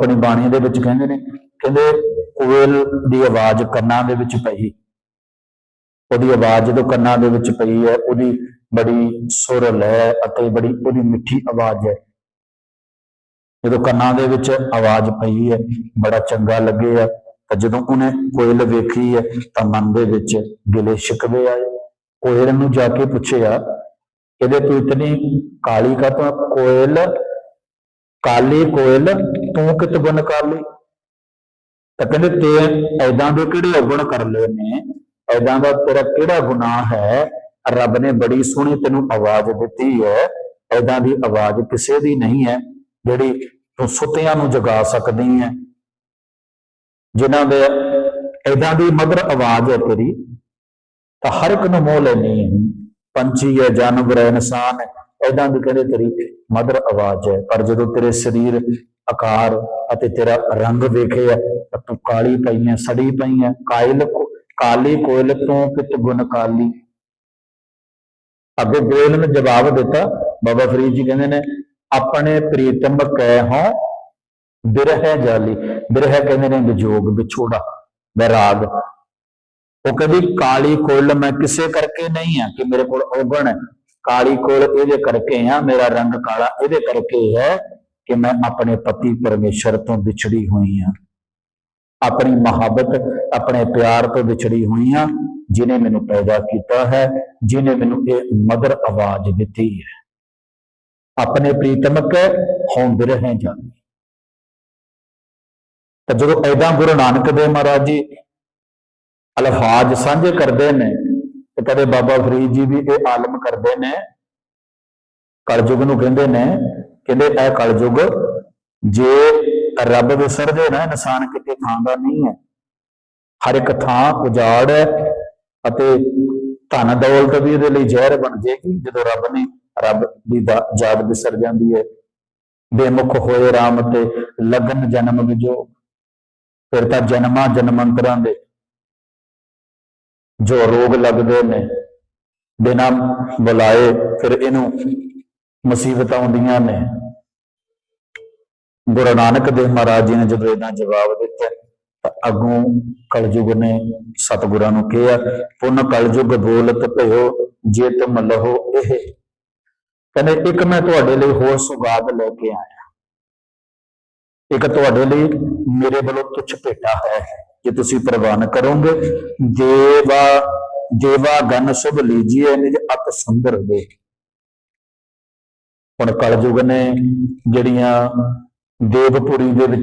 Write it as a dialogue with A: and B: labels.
A: ਆਪਣੀ ਬਾਣੀ ਦੇ ਵਿੱਚ ਕਹਿੰਦੇ ਨੇ, ਕਹਿੰਦੇ ਕੋਇਲ ਦੀ ਆਵਾਜ਼ ਕੰਨਾਂ ਦੇ ਵਿੱਚ ਪਈ। ਉਹਦੀ ਆਵਾਜ਼ ਜਦੋਂ ਕੰਨਾਂ ਦੇ ਵਿੱਚ ਪਈ ਹੈ, ਉਹਦੀ ਬੜੀ ਸੁਰ ਲੈ ਅਤੇ ਬੜੀ ਉਹਦੀ ਮਿੱਠੀ ਆਵਾਜ਼ ਹੈ। ਜਦੋਂ ਕੰਨਾਂ ਦੇ ਵਿੱਚ ਆਵਾਜ਼ ਪਈ ਹੈ, ਬੜਾ ਚੰਗਾ ਲੱਗਿਆ ਤਾਂ ਜਦੋਂ ਉਹਨੇ ਕੋਇਲ ਵੇਖੀ ਹੈ, ਤਾਂ ਮਨ ਦੇ ਵਿੱਚ ਗਿਲੇ ਸ਼ਿਕਵੇ ਆਏ। ਕੋਇਲ ਨੂੰ ਜਾ ਕੇ ਪੁੱਛਿਆ, ਇਹਦੇ ਤੂੰ ਇਤਨੀ ਕਾਲੀ ਕਾ ਤਾਂ ਕੋਇਲ ਕਾਲੀ ਕੋਇਲ, ਤੂੰ ਕਿਤ ਗੁਣ ਕਾਲੀ ਤਾਂ ਕਹਿੰਦੇ ਤੇ ਐਦਾਂ ਦੇ ਕਿਹੜੇ ਅਵਗੁਣ ਕਰ ਲਏ ਨੇ? ਐਦਾਂ ਦਾ ਤੇਰਾ ਕਿਹੜਾ ਗੁਨਾਹ ਹੈ? ਰੱਬ ਨੇ ਬੜੀ ਸੋਹਣੀ ਤੈਨੂੰ ਆਵਾਜ਼ ਦਿੱਤੀ ਹੈ। ਐਦਾਂ ਦੀ ਆਵਾਜ਼ ਕਿਸੇ ਦੀ ਨਹੀਂ ਹੈ, ਜਿਹੜੀ ਤੂੰ ਸੁੱਤਿਆਂ ਨੂੰ ਜਗਾ ਸਕਦੀ ਹੈ। ਜਿਨ੍ਹਾਂ ਦੇ ਐਦਾਂ ਦੀ ਮਧੁਰ ਆਵਾਜ਼ ਹੈ ਤੇਰੀ, ਤਾਂ ਹਰ ਇੱਕ ਨੂੰ ਮੋਹ ਲੈਣੀ ਹੈ। ਪੰਛੀ ਹੈ, ਜਾਨਵਰ ਹੈ, ਇਨਸਾਨ ਹੈ। ਐਦਾਂ ਦੀ ਕਹਿੰਦੇ ਤੇਰੀ ਮਦਰ ਆਵਾਜ਼ ਹੈ? ਪਰ ਜਦੋਂ ਤੇਰੇ ਸਰੀਰ ਆਕਾਰ ਅਤੇ ਤੇਰਾ ਰੰਗ ਵੇਖਿਆ ਤਾਂ ਤੂੰ ਕਾਲੀ ਪਈ ਹੈ, ਸੜੀ ਪਈ ਹੈ। ਕਾਇਲ ਕਾਲੀ ਕੋਇਲ ਤੋਂ ਕਿਤ ਗੁਣ ਕਾਲੀ। ਅੱਗੇ ਗੋਇਲ ਨੇ ਜਵਾਬ ਦਿੱਤਾ। ਬਾਬਾ ਫਰੀਦ ਜੀ ਕਹਿੰਦੇ ਨੇ, ਆਪਣੇ ਪ੍ਰੀਤਮ ਕਹਿ ਹੋ, ਬਿਰਹਿ ਜਾਲੀ। ਬਿਰਹਿ ਕਹਿੰਦੇ ਨੇ ਵਿਜੋਗ ਵਿਛੋੜਾ, ਵਿਰਾਗ। ਉਹ ਕਹਿੰਦੀ, ਕਾਲੀ ਕੋਇਲ ਮੈਂ ਕਿਸੇ ਕਰਕੇ ਨਹੀਂ ਆ ਕਿ ਮੇਰੇ ਕੋਲ ਔਗਣ ਹੈ। ਕਾਲੀ ਕੋਲ ਇਹਦੇ ਕਰਕੇ ਆ, ਮੇਰਾ ਰੰਗ ਕਾਲਾ ਇਹਦੇ ਕਰਕੇ ਹੈ ਕਿ ਮੈਂ ਆਪਣੇ ਪਤੀ ਪਰਮੇਸ਼ਰ ਤੋਂ ਵਿਛੜੀ ਹੋਈ ਹਾਂ। ਆਪਣੀ ਮੁਹੱਬਤ, ਆਪਣੇ ਪਿਆਰ ਤੋਂ ਵਿਛੜੀ ਹੋਈ ਹਾਂ ਜਿਨੇ ਮੈਨੂੰ ਪੈਦਾ ਕੀਤਾ ਹੈ ਜਿਨੇ ਮੈਨੂੰ ਇਹ ਮਦਰ ਆਵਾਜ਼ ਦਿੱਤੀ ਹੈ। ਆਪਣੇ ਪ੍ਰੀਤਮਕ ਹੋਂਦ ਰਹੇ ਜਾਂਦੀ ਤਾਂ ਜਦੋਂ ਐਦਾਂ ਗੁਰੂ ਨਾਨਕ ਦੇਵ ਮਹਾਰਾਜ ਜੀ ਅਲਫਾਜ਼ ਸਾਂਝੇ ਕਰਦੇ ਨੇ ਤੇ ਕਦੇ ਬਾਬਾ ਫਰੀਦ ਜੀ ਵੀ ਇਹ ਆਲਮ ਕਰਦੇ ਨੇ, ਕਲਯੁਗ ਨੂੰ ਕਹਿੰਦੇ ਨੇ, ਕਹਿੰਦੇ ਇਹ ਕਲਯੁਗ ਜੇ ਰੱਬ ਵਿਸਰਜੇ ਨਾ, ਇਨਸਾਨ ਕਿਤੇ ਥਾਂ ਦਾ ਨਹੀਂ ਹੈ। ਹਰ ਇੱਕ ਥਾਂ ਉਜਾੜ ਹੈ ਅਤੇ ਧਨ ਦੌਲਤ ਵੀ ਇਹਦੇ ਲਈ ਜ਼ਹਿਰ ਬਣ ਜਾਏਗੀ, ਜਦੋਂ ਰੱਬ ਨੇ ਰੱਬ ਦੀ ਦਾ- ਯਾਦ ਵਿਸਰ ਜਾਂਦੀ ਹੈ ਬੇਮੁਖ ਹੋਏ RAM ਤੇ ਲਗਨ ਜਨਮ ਵਿਜੋ ਫਿਰ ਤਾਂ ਜਨਮਾਂ ਜਨਮੰਤਰਾਂ ਦੇ ਜੋ ਰੋਗ ਲੱਗਦੇ ਨੇ, ਬਿਨਾਂ ਬੁਲਾਏ ਫਿਰ ਇਹਨੂੰ ਮੁਸੀਬਤਾਂ ਆਉਂਦੀਆਂ ਨੇ। ਗੁਰੂ ਨਾਨਕ ਦੇਵ ਮਹਾਰਾਜ ਜੀ ਨੇ ਜਦੋਂ ਇਹਦਾ ਜਵਾਬ ਦਿੱਤਾ, ਤਾਂ ਅੱਗੋਂ ਕਲਯੁਗ ਨੇ ਸਤਿਗੁਰਾਂ ਨੂੰ ਕਿਹਾ, ਪੁੰਨ ਕਲਯੁਗ ਬੋਲਤ ਭਇਓ ਜੇ ਤੁਮ ਲਹੋ ਇਹ। ਕਹਿੰਦੇ, ਇੱਕ ਮੈਂ ਤੁਹਾਡੇ ਲਈ ਹੋਰ ਸੁਗਾਤ ਲੈ ਕੇ ਆਇਆ। ਇੱਕ ਤੁਹਾਡੇ ਲਈ ਮੇਰੇ ਵੱਲੋਂ ਤੁਛ ਭੇਟਾ ਹੈ। ਜੇ ਤੁਸੀਂ ਪ੍ਰਵਾਨ ਕਰੋਗੇ। ਦੇਵਾ ਦੇਵਾ ਗਨ ਸੁਭ ਲੀਜੀਏ ਨਿਜ ਅਤ ਸੁੰਦਰ ਦੇ ਹੁਣ ਕਲਯੁਗ ਨੇ ਜਿਹੜੀਆਂ ਦੇਵਪੁਰੀ ਦੇ ਵਿੱਚ